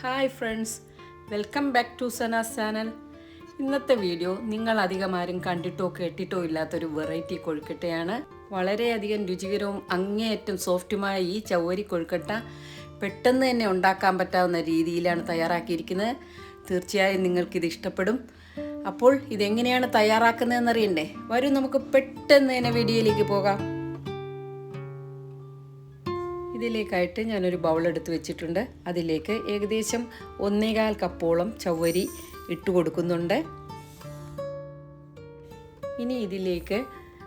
Hi friends welcome back to Sana's channel ഇന്നത്തെ video നിങ്ങൾ അധികം ആരും കണ്ടിട്ടോ കേട്ടിട്ടോ ഇല്ലാത്തൊരു വെറൈറ്റി കൊഴുക്കട്ടയാണ്. വളരെയധികം രുചികരവും അങ്ങേയറ്റം സോഫ്റ്റുമായ ഈ ചവരി കൊഴുക്കട്ട പെട്ടെന്ന് തന്നെ ഉണ്ടാക്കാൻ പറ്റാവുന്ന രീതിയിലാണ് തയ്യാറാക്കിയിരിക്കുന്നത്. തീർച്ചയായും നിങ്ങൾക്കിത് ഇഷ്ടപ്പെടും. അപ്പോൾ ഇതെങ്ങനെയാണ് തയ്യാറാക്കുന്നതെന്ന് അറിയണ്ടേ? വരും നമുക്ക് പെട്ടെന്ന് തന്നെ വീഡിയോയിലേക്ക് പോകാം. ഇതിലേക്കായിട്ട് ഞാനൊരു ബൗൾ എടുത്ത് വെച്ചിട്ടുണ്ട്. അതിലേക്ക് ഏകദേശം ഒന്നേകാൽ കപ്പോളം ചവ്വരി ഇട്ട് കൊടുക്കുന്നുണ്ട്. ഇനി ഇതിലേക്ക്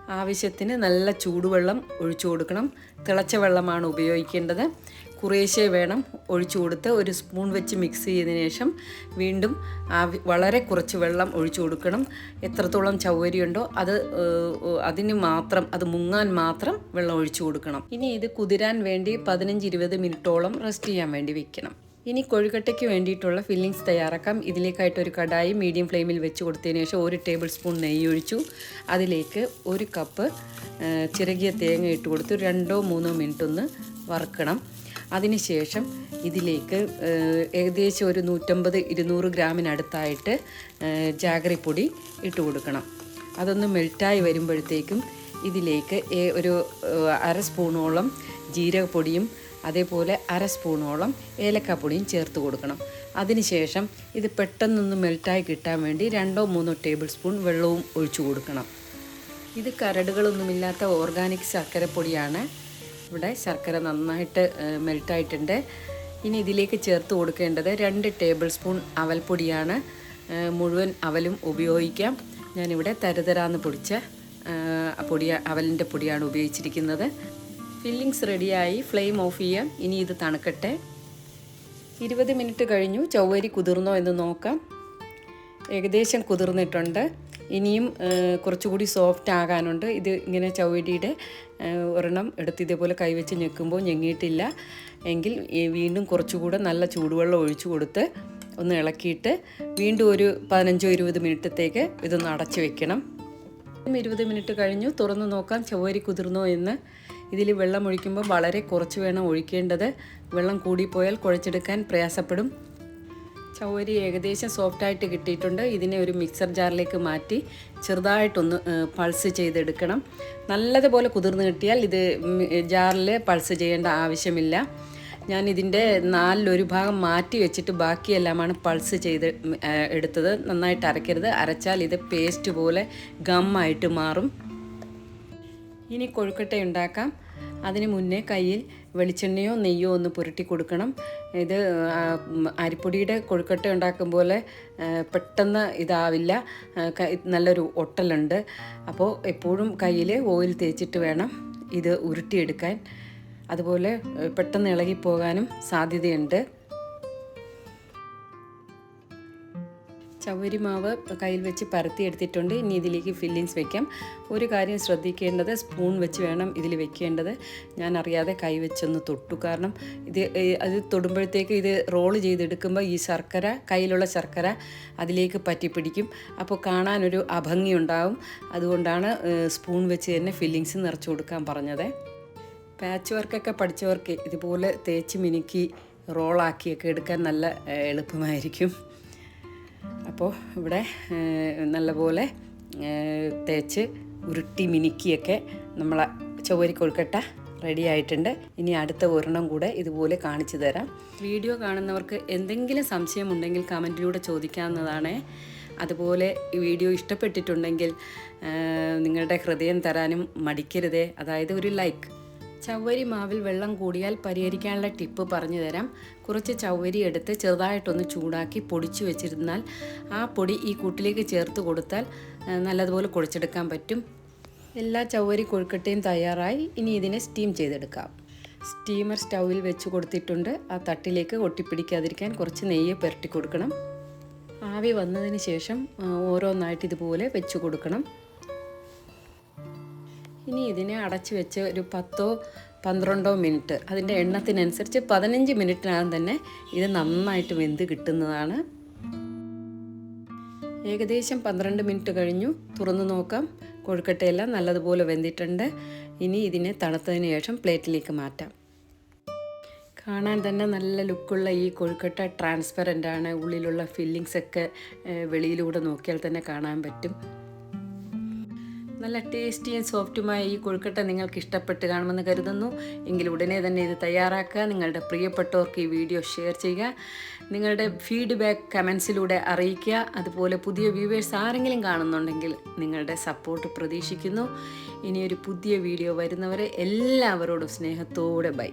ആവശ്യത്തിന് നല്ല ചൂടുവെള്ളം ഒഴിച്ചു കൊടുക്കണം. തിളച്ച വെള്ളമാണ് ഉപയോഗിക്കേണ്ടത്. കുറേശ്ശേ വേണം ഒഴിച്ചു കൊടുത്ത് ഒരു സ്പൂൺ വെച്ച് മിക്സ് ചെയ്തതിന് ശേഷം വീണ്ടും വളരെ കുറച്ച് വെള്ളം ഒഴിച്ചു കൊടുക്കണം. എത്രത്തോളം ചവ്വരി ഉണ്ടോ അത് അതിന് മാത്രം അത് മുങ്ങാൻ മാത്രം വെള്ളം ഒഴിച്ചു കൊടുക്കണം. ഇനി ഇത് കുതിരാൻ വേണ്ടി പതിനഞ്ച് ഇരുപത് മിനിറ്റോളം റെസ്റ്റ് ചെയ്യാൻ വേണ്ടി വെക്കണം. ഇനി കൊഴുകട്ടയ്ക്ക് വേണ്ടിയിട്ടുള്ള ഫില്ലിങ്സ് തയ്യാറാക്കാം. ഇതിലേക്കായിട്ട് ഒരു കടായി മീഡിയം ഫ്ലെയിമിൽ വെച്ച് കൊടുത്തതിന് ശേഷം ഒരു ടേബിൾ സ്പൂൺ നെയ്യ് ഒഴിച്ചു. അതിലേക്ക് ഒരു കപ്പ് ചിറകിയ തേങ്ങ ഇട്ട് കൊടുത്ത് രണ്ടോ മൂന്നോ മിനിറ്റ് ഒന്ന് വറുക്കണം. അതിനുശേഷം ഇതിലേക്ക് ഏകദേശം ഒരു നൂറ്റമ്പത് ഇരുന്നൂറ് ഗ്രാമിനടുത്തായിട്ട് ജാഗറിപ്പൊടി ഇട്ട് കൊടുക്കണം. അതൊന്ന് മെൽറ്റായി വരുമ്പോഴത്തേക്കും ഇതിലേക്ക് ഒരു അര സ്പൂണോളം ജീരകപ്പൊടിയും അതേപോലെ അര സ്പൂണോളം ഏലക്കാപ്പൊടിയും ചേർത്ത് കൊടുക്കണം. അതിനുശേഷം ഇത് പെട്ടെന്നൊന്ന് മെൽറ്റായി കിട്ടാൻ വേണ്ടി രണ്ടോ മൂന്നോ ടേബിൾ സ്പൂൺ വെള്ളവും ഒഴിച്ചു കൊടുക്കണം. ഇത് കരടുകളൊന്നുമില്ലാത്ത ഓർഗാനിക് ശർക്കരപ്പൊടിയാണ് ഇവിടെ ശർക്കര നന്നായിട്ട് മെൽറ്റായിട്ടുണ്ട്. ഇനി ഇതിലേക്ക് ചേർത്ത് കൊടുക്കേണ്ടത് രണ്ട് ടേബിൾ സ്പൂൺ അവൽപ്പൊടിയാണ്. മുഴുവൻ അവലും ഉപയോഗിക്കാം. ഞാനിവിടെ തരുതരാന്ന് പൊടിച്ച പൊടിയ പൊടി അവലിന്റെ പൊടിയാണ് ഉപയോഗിച്ചിരിക്കുന്നത്. ഫില്ലിങ്സ് റെഡിയായി ഫ്ലെയിം ഓഫ് ചെയ്യാം. ഇനി ഇത് തണുക്കട്ടെ. ഇരുപത് മിനിറ്റ് കഴിഞ്ഞു. ചൊവ്വരി കുതിർന്നോ എന്ന് നോക്കാം. ഏകദേശം കുതിർന്നിട്ടുണ്ട്. ഇനിയും കുറച്ചുകൂടി സോഫ്റ്റ് ആകാനുണ്ട്. ഇത് ഇങ്ങനെ ചവ്വരിയുടെ ഒരെണ്ണം എടുത്ത് ഇതേപോലെ കൈവച്ച് ഞെക്കുമ്പോൾ ഞെങ്ങിയിട്ടില്ല. എങ്കിൽ വീണ്ടും കുറച്ചുകൂടെ നല്ല ചൂടുവെള്ളം ഒഴിച്ചു കൊടുത്ത് ഒന്ന് ഇളക്കിയിട്ട് വീണ്ടും ഒരു പതിനഞ്ചോ ഇരുപത് മിനിറ്റത്തേക്ക് ഇതൊന്ന് അടച്ചു വെക്കണം. ഇരുപത് മിനിറ്റ് കഴിഞ്ഞു. തുറന്നു നോക്കാം ചവ്വരി കുതിർന്നോ എന്ന്. ഇതിൽ വെള്ളം ഒഴിക്കുമ്പോൾ വളരെ കുറച്ച് വേണം ഒഴിക്കേണ്ടത്. വെള്ളം കൂടിപ്പോയാൽ കുഴച്ചെടുക്കാൻ പ്രയാസപ്പെടും. ചവരി ഏകദേശം സോഫ്റ്റായിട്ട് കിട്ടിയിട്ടുണ്ട്. ഇതിനെ ഒരു മിക്സർ ജാറിലേക്ക് മാറ്റി ചെറുതായിട്ടൊന്ന് പൾസ് ചെയ്തെടുക്കണം. നല്ലതുപോലെ കുതിർന്ന് കിട്ടിയാൽ ഇത് ജാറിൽ പൾസ് ചെയ്യേണ്ട ആവശ്യമില്ല. ഞാൻ ഇതിന്റെ നാലിലൊരു ഭാഗം മാറ്റി വെച്ചിട്ട് ബാക്കിയെല്ലാമാണ് പൾസ് ചെയ്ത് എടുത്തത്. നന്നായിട്ട് അരക്കരുത്. അരച്ചാൽ ഇത് പേസ്റ്റ് പോലെ ഗമ്മായിട്ട് മാറും. ഇനി കൊഴുക്കട്ട ഉണ്ടാക്കാം. അതിന് മുന്നേ കയ്യിൽ വെളിച്ചെണ്ണയോ നെയ്യോ ഒന്ന് പുരട്ടി കൊടുക്കണം. ഇത് അരിപ്പൊടിയുടെ കൊഴുക്കട്ട ഉണ്ടാക്കും പോലെ പെട്ടെന്ന് ഇതാവില്ല. നല്ലൊരു ഒട്ടലുണ്ട്. അപ്പോൾ എപ്പോഴും കയ്യിൽ ഓയിൽ തേച്ചിട്ട് വേണം ഇത് ഉരുട്ടിയെടുക്കാൻ. അതുപോലെ പെട്ടെന്ന് ഇളകിപ്പോകാനും സാധ്യതയുണ്ട്. ചവരി മാവ് കയ്യിൽ വെച്ച് പരത്തി എടുത്തിട്ടുണ്ട്. ഇനി ഇതിലേക്ക് ഫില്ലിങ്സ് വെക്കാം. ഒരു കാര്യം ശ്രദ്ധിക്കേണ്ടത് സ്പൂൺ വെച്ച് വേണം ഇതിൽ വെക്കേണ്ടത്. ഞാൻ അറിയാതെ കൈ വെച്ചൊന്ന് തൊട്ടു. കാരണം ഇത് അത് തൊടുമ്പോഴത്തേക്ക് ഇത് റോൾ ചെയ്തെടുക്കുമ്പോൾ ഈ ശർക്കര കയ്യിലുള്ള ശർക്കര അതിലേക്ക് പറ്റിപ്പിടിക്കും അപ്പോൾ കാണാനൊരു അഭംഗി ഉണ്ടാവും. അതുകൊണ്ടാണ് സ്പൂൺ വെച്ച് തന്നെ ഫില്ലിങ്സ് നിറച്ചു കൊടുക്കാൻ പറഞ്ഞത്. പാച്ച് വർക്കൊക്കെ പഠിച്ചവർക്ക് ഇതുപോലെ തേച്ച് മിനുക്കി റോളാക്കിയൊക്കെ എടുക്കാൻ നല്ല എളുപ്പമായിരിക്കും. അപ്പോൾ ഇവിടെ നല്ലപോലെ തേച്ച് ഉരുട്ടി മിനുക്കിയൊക്കെ നമ്മളെ ചൊവ്വരി കൊഴുക്കട്ട റെഡി ആയിട്ടുണ്ട്. ഇനി അടുത്ത ഒരെണ്ണം കൂടെ ഇതുപോലെ കാണിച്ചു തരാം. വീഡിയോ കാണുന്നവർക്ക് എന്തെങ്കിലും സംശയമുണ്ടെങ്കിൽ കമന്റിലൂടെ ചോദിക്കാവുന്നതാണ്. അതുപോലെ ഈ വീഡിയോ ഇഷ്ടപ്പെട്ടിട്ടുണ്ടെങ്കിൽ നിങ്ങളുടെ ഹൃദയം തരാനും മടിക്കരുതേ. അതായത് ഒരു ലൈക്ക് ചവ്വരി മാവിൽ വെള്ളം കൂടിയാൽ പരിഹരിക്കാനുള്ള ടിപ്പ് പറഞ്ഞു തരാം. കുറച്ച് ചവ്വരി എടുത്ത് ചെറുതായിട്ടൊന്ന് ചൂടാക്കി പൊടിച്ചു വെച്ചിരുന്നാൽ ആ പൊടി ഈ കൂട്ടിലേക്ക് ചേർത്ത് കൊടുത്താൽ നല്ലതുപോലെ കുഴച്ചെടുക്കാൻ പറ്റും. എല്ലാ ചവ്വരി കൊഴുക്കട്ടയും തയ്യാറായി. ഇനി ഇതിനെ സ്റ്റീം ചെയ്തെടുക്കാം. സ്റ്റീമർ സ്റ്റൗവിൽ വെച്ച് കൊടുത്തിട്ടുണ്ട്. ആ തട്ടിലേക്ക് ഒട്ടിപ്പിടിക്കാതിരിക്കാൻ കുറച്ച് നെയ്യ് പുരട്ടി കൊടുക്കണം. ആവി വന്നതിന് ശേഷം ഓരോന്നായിട്ട് ഇതുപോലെ വെച്ച് കൊടുക്കണം. ഇനി ഇതിനെ അടച്ചു വെച്ച് ഒരു പത്തോ പന്ത്രണ്ടോ മിനിറ്റ് അതിന്റെ എണ്ണത്തിനനുസരിച്ച് പതിനഞ്ച് മിനിറ്റിനകം തന്നെ ഇത് നന്നായിട്ട് വെന്ത് കിട്ടുന്നതാണ്. ഏകദേശം പന്ത്രണ്ട് മിനിറ്റ് കഴിഞ്ഞു. തുറന്നു നോക്കാം. കൊഴുക്കട്ടയെല്ലാം നല്ലതുപോലെ വെന്തിട്ടുണ്ട്. ഇനി ഇതിനെ തണുത്തതിന് ശേഷം പ്ലേറ്റിലേക്ക് മാറ്റാം. കാണാൻ തന്നെ നല്ല ലുക്കുള്ള ഈ കൊഴുക്കട്ട ട്രാൻസ്പെറന്റ് ആണ്. ഉള്ളിലുള്ള ഫില്ലിങ്സൊക്കെ വെളിയിലൂടെ നോക്കിയാൽ തന്നെ കാണാൻ പറ്റും. നല്ല ടേസ്റ്റിയും സോഫ്റ്റുമായ ഈ കൊഴുക്കട്ട നിങ്ങൾക്ക് ഇഷ്ടപ്പെട്ട് കാണുമെന്ന് കരുതുന്നു. എങ്കിൽ ഉടനെ തന്നെ ഇത് തയ്യാറാക്കുക. നിങ്ങളുടെ പ്രിയപ്പെട്ടവർക്ക് ഈ വീഡിയോ ഷെയർ ചെയ്യുക. നിങ്ങളുടെ ഫീഡ്ബാക്ക് കമൻസിലൂടെ അറിയിക്കുക. അതുപോലെ പുതിയ വ്യൂവേഴ്സ് ആരെങ്കിലും കാണുന്നുണ്ടെങ്കിൽ നിങ്ങളുടെ സപ്പോർട്ട് പ്രതീക്ഷിക്കുന്നു. ഇനിയൊരു പുതിയ വീഡിയോ വരുന്നവരെ എല്ലാവരോടും സ്നേഹത്തോടെ ബൈ